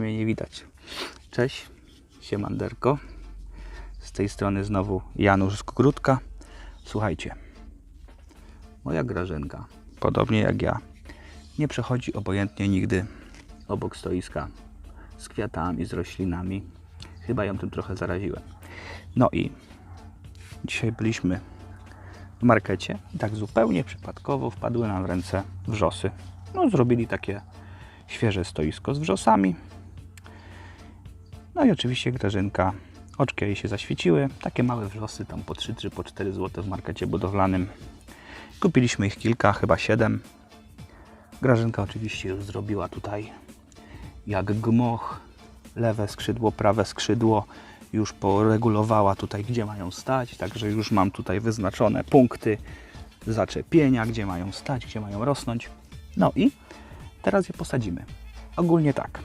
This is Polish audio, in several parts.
mnie nie widać. Cześć, siemanderko. Z tej strony znowu Janusz z. Słuchajcie, moja Grażynka, podobnie jak ja, nie przechodzi obojętnie nigdy obok stoiska z kwiatami, z roślinami. Chyba ją tym trochę zaraziłem. No i dzisiaj byliśmy w markecie i tak zupełnie przypadkowo wpadły nam w ręce wrzosy. No, zrobili takie świeże stoisko z wrzosami. No i oczywiście Grażynka, oczki jej się zaświeciły. Takie małe wrzosy, tam po 3 czy po 4 zł w markecie budowlanym. Kupiliśmy ich kilka, chyba 7. Grażynka oczywiście już zrobiła tutaj jak gmoch. Lewe skrzydło, prawe skrzydło już poregulowała tutaj, gdzie mają stać. Także już mam tutaj wyznaczone punkty zaczepienia, gdzie mają stać, gdzie mają rosnąć. No i teraz je posadzimy. Ogólnie tak.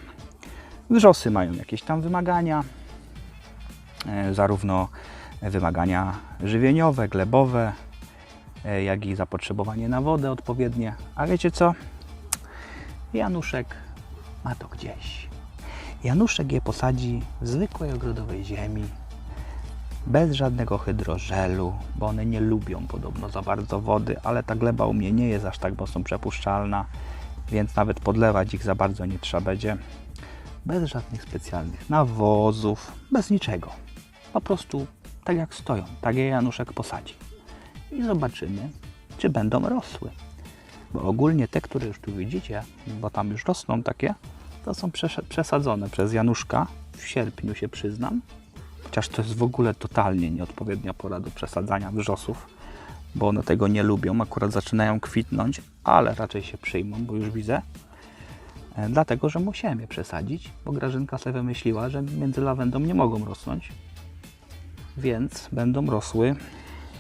Wrzosy mają jakieś tam wymagania, e, zarówno wymagania żywieniowe, glebowe, e, jak i zapotrzebowanie na wodę odpowiednie. A wiecie co? Januszek ma to gdzieś. Januszek je posadzi w zwykłej ogrodowej ziemi, bez żadnego hydrożelu, bo one nie lubią podobno za bardzo wody, ale ta gleba u mnie nie jest aż tak mocno przepuszczalna, więc nawet podlewać ich za bardzo nie trzeba będzie. Bez żadnych specjalnych nawozów, bez niczego. Po prostu tak jak stoją, tak je Januszek posadzi. I zobaczymy, czy będą rosły. Bo ogólnie te, które już tu widzicie, bo tam już rosną takie, to są przesadzone przez Januszka. W sierpniu się przyznam. Chociaż to jest w ogóle totalnie nieodpowiednia pora do przesadzania wrzosów, bo one tego nie lubią. Akurat zaczynają kwitnąć, ale raczej się przyjmą, bo już widzę. E, Dlatego, że musiałem je przesadzić, bo Grażynka sobie wymyśliła, że między lawendą nie mogą rosnąć, więc będą rosły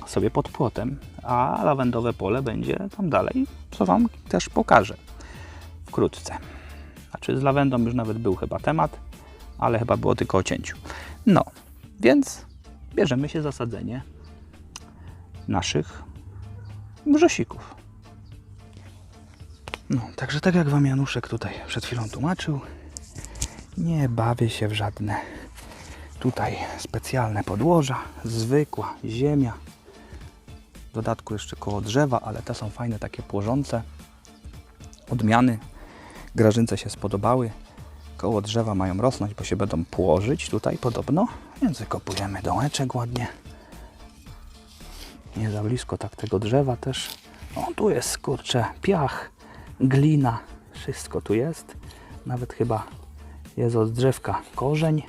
sobie pod płotem, a lawendowe pole będzie tam dalej, co Wam też pokażę wkrótce. Znaczy z lawendą już nawet był chyba temat, ale chyba było tylko o cięciu. No, więc bierzemy się za sadzenie naszych brzosików. No, także tak jak Wam Januszek tutaj przed chwilą tłumaczył, nie bawię się w żadne tutaj specjalne podłoża, zwykła ziemia. W dodatku jeszcze koło drzewa, ale te są fajne, takie płożące. Odmiany Grażynce się spodobały. Koło drzewa mają rosnąć, bo się będą płożyć tutaj podobno, więc wykopujemy dołeczek ładnie. Nie za blisko tak tego drzewa też. O, tu jest kurczę piach, glina, wszystko tu jest. Nawet chyba jest od drzewka korzeń,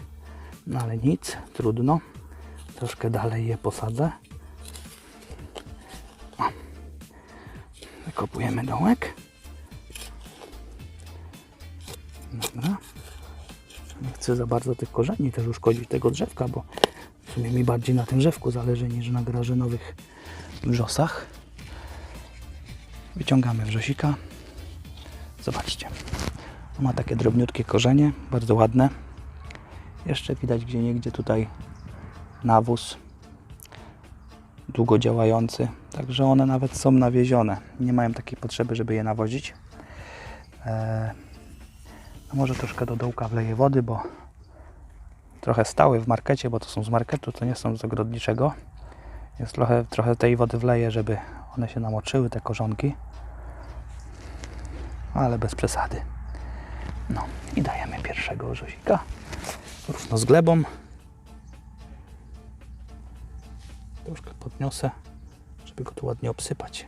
no ale nic, trudno. Troszkę dalej je posadzę. Wykopujemy dołek. Dobra. Nie chcę za bardzo tych korzeni też uszkodzić tego drzewka, bo w sumie mi bardziej na tym drzewku zależy niż na grażynowych wrzosach. Wyciągamy wrzosika. Zobaczcie. Ma takie drobniutkie korzenie, bardzo ładne. Jeszcze widać gdzie niegdzie tutaj nawóz długo działający, także one nawet są nawiezione. Nie mają takiej potrzeby, żeby je nawozić. Eee, no może troszkę do dołka wleję wody, bo trochę stały w markecie, bo to są z marketu, to nie są z ogrodniczego. Jest trochę, trochę tej wody wleję, żeby one się namoczyły, te korzonki. Ale bez przesady. No i dajemy pierwszego orzosika. Równo z glebą. Troszkę podniosę, żeby go tu ładnie obsypać.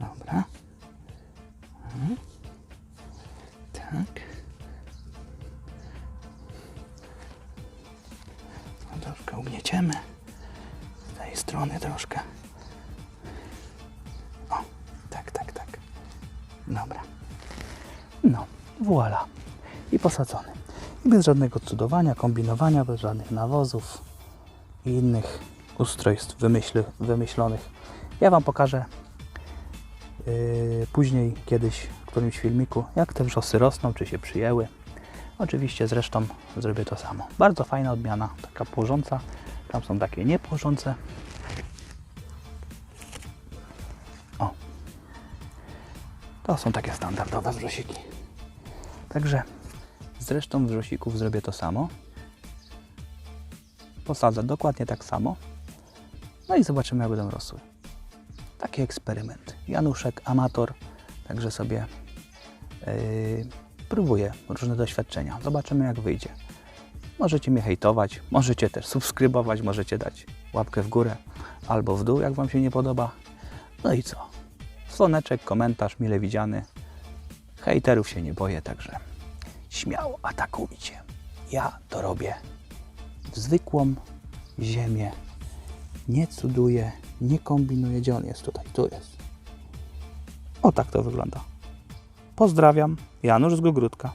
Dobra. Mhm. Tak. Z tej strony troszkę. O, tak, tak, tak. Dobra. No, voila. I posadzony. I bez żadnego cudowania, kombinowania, bez żadnych nawozów i innych ustrojstw wymyśl, wymyślonych. Ja Wam pokażę yy, później, kiedyś w którymś filmiku, jak te wrzosy rosną, czy się przyjęły. Oczywiście zresztą zrobię to samo. Bardzo fajna odmiana, taka płożąca. Tam są takie nieporządce. O. To są takie standardowe wrzosiki. Także zresztą wrzosików zrobię to samo. Posadzę dokładnie tak samo. No i zobaczymy, jak będą rosły. Taki eksperyment. Januszek, amator, także sobie yy, próbuję różne doświadczenia. Zobaczymy, jak wyjdzie. Możecie mnie hejtować, możecie też subskrybować, możecie dać łapkę w górę albo w dół, jak Wam się nie podoba. No i co? Słoneczek, komentarz mile widziany. Hejterów się nie boję, także śmiało atakujcie. Ja to robię w zwykłą ziemię. Nie cuduję, nie kombinuję. Gdzie on jest tutaj? Tu jest. O tak to wygląda. Pozdrawiam, Janusz z Gogródka.